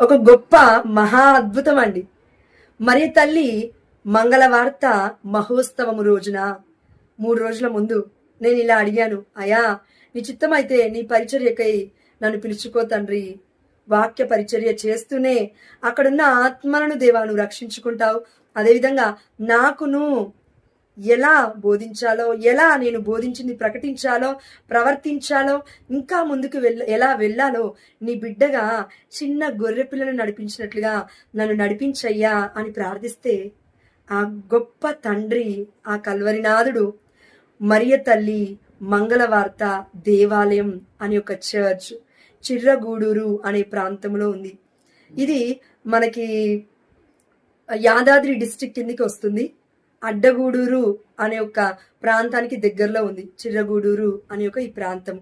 ఒక గొప్ప మహా అద్భుతం అండి మరి తల్లి మంగళవార్త మహోత్సవము రోజున మూడు రోజుల ముందు నేను ఇలా అడిగాను అయా నీ చిత్తమైతే నీ పరిచర్యకై నన్ను పిలుచుకో తండ్రి. వాక్య పరిచర్య చేస్తూనే అక్కడున్న ఆత్మలను దేవా నువ్వు రక్షించుకుంటావు. అదేవిధంగా నాకును ఎలా బోధించాలో ఎలా నేను బోధించింది ప్రకటించాలో ప్రవర్తించాలో ఇంకా ముందుకు వెళ్ళ ఎలా వెళ్ళాలో నీ బిడ్డగా చిన్న గొర్రె పిల్లను నడిపించినట్లుగా నన్ను నడిపించయ్యా అని ప్రార్థిస్తే ఆ గొప్ప తండ్రి ఆ కల్వరినాథుడు మరియ తల్లి మంగళవార్త దేవాలయం అనే ఒక చర్చ్ చిర్రగూడూరు అనే ప్రాంతంలో ఉంది. ఇది మనకి యాదాద్రి డిస్ట్రిక్ట్ కిందికి వస్తుంది. అడ్డగూడూరు అనే ఒక ప్రాంతానికి దగ్గరలో ఉంది. చిర్రగూడూరు అనే ఒక ఈ ప్రాంతం.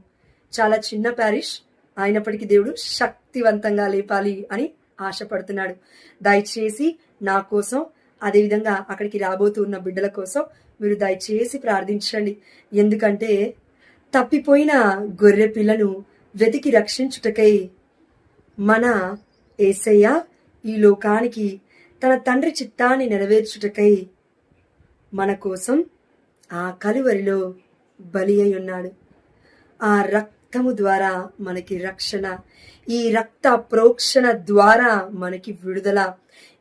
చాలా చిన్న ప్యారిష్. అయినప్పటికీ దేవుడు శక్తివంతంగా లేపాలి అని ఆశపడుతున్నాడు. దయచేసి నా కోసం అదేవిధంగా అక్కడికి రాబోతున్న బిడ్డల కోసం మీరు దయచేసి ప్రార్థించండి. ఎందుకంటే తప్పిపోయిన గొర్రె పిల్లను వెతికి రక్షించుటకై మన ఏసయ్య ఈ లోకానికి తన తండ్రి చిత్తాన్ని నెరవేర్చుటకై మన కోసం ఆ కలువరిలో బలి అయి ఉన్నాడు. ఆ రక్తము ద్వారా మనకి రక్షణ ఈ రక్త ప్రోక్షణ ద్వారా మనకి విడుదల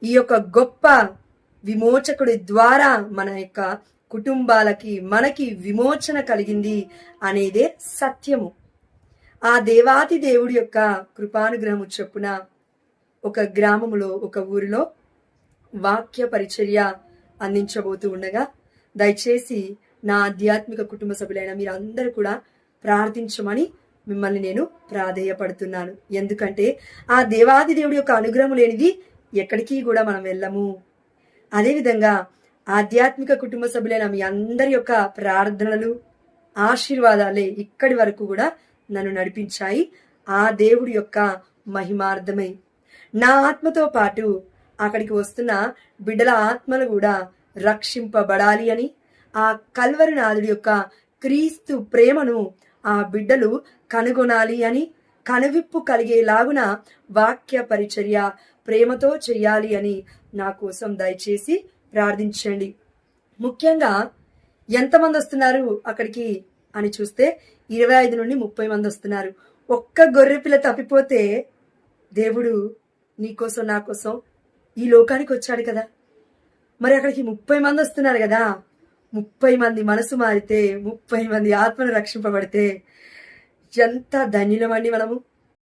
ఈ యొక్క గొప్ప విమోచకుడి ద్వారా మన యొక్క కుటుంబాలకి మనకి విమోచన కలిగింది అనేదే సత్యము. ఆ దేవాతి దేవుడి యొక్క కృపానుగ్రహము చొప్పున ఒక గ్రామములో ఒక ఊరిలో వాక్య పరిచర్య అందించబోతూ ఉండగా దయచేసి నా ఆధ్యాత్మిక కుటుంబ సభ్యులైన మీరందరూ కూడా ప్రార్థించమని మిమ్మల్ని నేను ప్రాధేయపడుతున్నాను. ఎందుకంటే ఆ దేవాది దేవుడి యొక్క అనుగ్రహం లేనిది ఎక్కడికి కూడా మనం వెళ్ళము. అదేవిధంగా ఆధ్యాత్మిక కుటుంబ సభ్యులైన మీ అందరి యొక్క ప్రార్థనలు ఆశీర్వాదాలే ఇక్కడి వరకు కూడా నన్ను నడిపించాయి. ఆ దేవుడి యొక్క మహిమార్థమై. నా ఆత్మతో పాటు అక్కడికి వస్తున్న బిడ్డల ఆత్మలు కూడా రక్షింపబడాలి అని ఆ కల్వరినాథుడి యొక్క క్రీస్తు ప్రేమను ఆ బిడ్డలు కనుగొనాలి అని కనువిప్పు కలిగేలాగున వాక్య పరిచర్య ప్రేమతో చేయాలి అని నా కోసం దయచేసి ప్రార్థించండి. ముఖ్యంగా ఎంతమంది వస్తున్నారు అక్కడికి అని చూస్తే ఇరవై ఐదు నుండి ముప్పై మంది వస్తున్నారు. ఒక్క గొర్రె పిల్ల తప్పిపోతే దేవుడు నీకోసం నా కోసం ఈ లోకానికి వచ్చాడు కదా. మరి అక్కడికి ముప్పై మంది వస్తున్నారు కదా. ముప్పై మంది మనసు మారితే ముప్పై మంది ఆత్మను రక్షింపబడితే ఎంత ధన్యులమండి మనము.